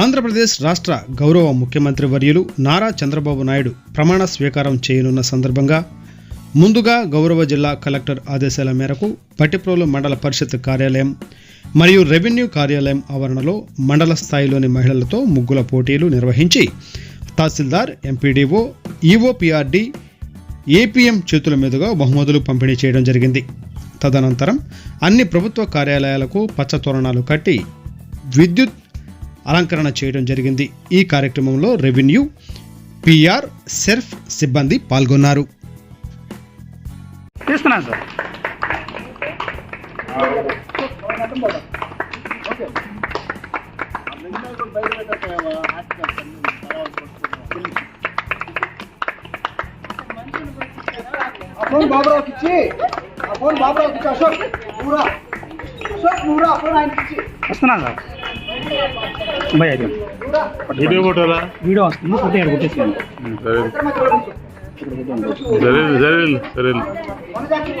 ఆంధ్రప్రదేశ్ రాష్ట్ర గౌరవ ముఖ్యమంత్రి వర్యులు నారా చంద్రబాబు నాయుడు ప్రమాణ స్వీకారం చేయనున్న సందర్భంగా ముందుగా గౌరవ జిల్లా కలెక్టర్ ఆదేశాల మేరకు పట్టిప్రోలు మండల పరిషత్ కార్యాలయం మరియు రెవెన్యూ కార్యాలయం ఆవరణలో మండల స్థాయిలోని మహిళలతో ముగ్గుల పోటీలు నిర్వహించి తహసీల్దార్ ఎంపీడీఓ ఈఓపీఆర్డి ఏపీఎం చేతుల మీదుగా బహుమతులు పంపిణీ చేయడం జరిగింది. తదనంతరం అన్ని ప్రభుత్వ కార్యాలయాలకు పచ్చ తోరణాలు కట్టి విద్యుత్ అలంకరణ చేయడం జరిగింది. ఈ కార్యక్రమంలో రెవెన్యూ పిఆర్ సెర్ఫ్ సిబ్బంది పాల్గొన్నారు. తీస్తున్నాను సార్. ఆ ఫోన్ బాబురావుకి ఇచ్చి. ఆ ఫోన్ బాబురావుకి ఇచ్చి అశోక్ అశోక్ ఫోన్ ఆయనకి ఇచ్చి. వస్తున్నాను సార్. భయ వీడియో ఫోటోలా? వీడియో వస్తుంది. ఎక్కడ మధ్యలో నుంచో. సరే సరే సరే వనజాకి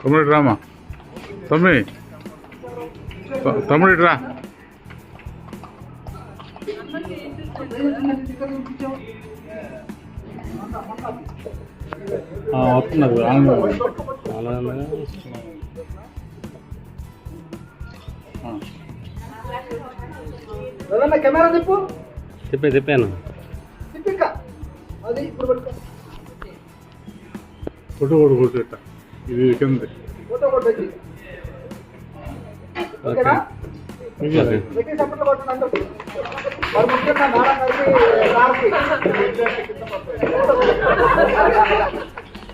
తమ్ముడు రామా తమ్మి. తమ్ముడు రా. వస్తున్నారు ఏదన్నా కెమెరా తిప్పు? చెప్పే చెప్పాను తిప్పిక. అది ఇప్పుడు పట్టుకో. ఫోటో కూడా కూర్చోట ఇది కింద. ఫోటో ఓకేనా? సపోర్ట్ కొట్టండి అందరూ. మరి ముఖ్యంగా నారా గారికి సార్కి.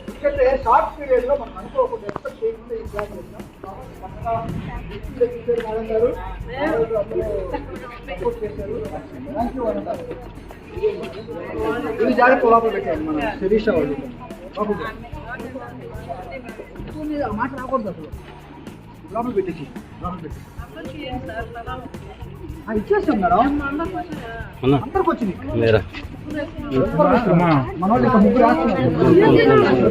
ఎందుకంటే షార్ట్ పీరియడ్లో మనం అనుకోకుండా ఎక్స్పెక్ట్ చేయకుండా ఈ ప్లాన్ చేసినాం. ఇది జాగ్రత్త లోపల పెట్టాను మన. శిరీష వాళ్ళు మాట రాకూడదు అసలు. లోపల పెట్టేసి లోపల పెట్టేసి. ఇచ్చేస్తాం మేడం. అందరికి వచ్చింది. మన వాళ్ళు ముగ్గురు రాస్తున్నారు.